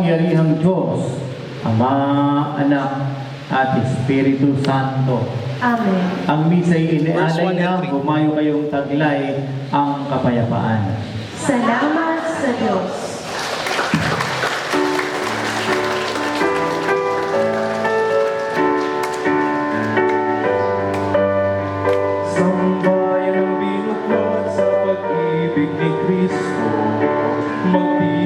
makapangyarihang Diyos, Ama, Anak, at Espiritu Santo. Amen. Ang misa'y inialay na humayo kayong taglay ang kapayapaan. Salamat sa Diyos. Sambayan ang binukod sa pag-ibig ni Kristo, magbibig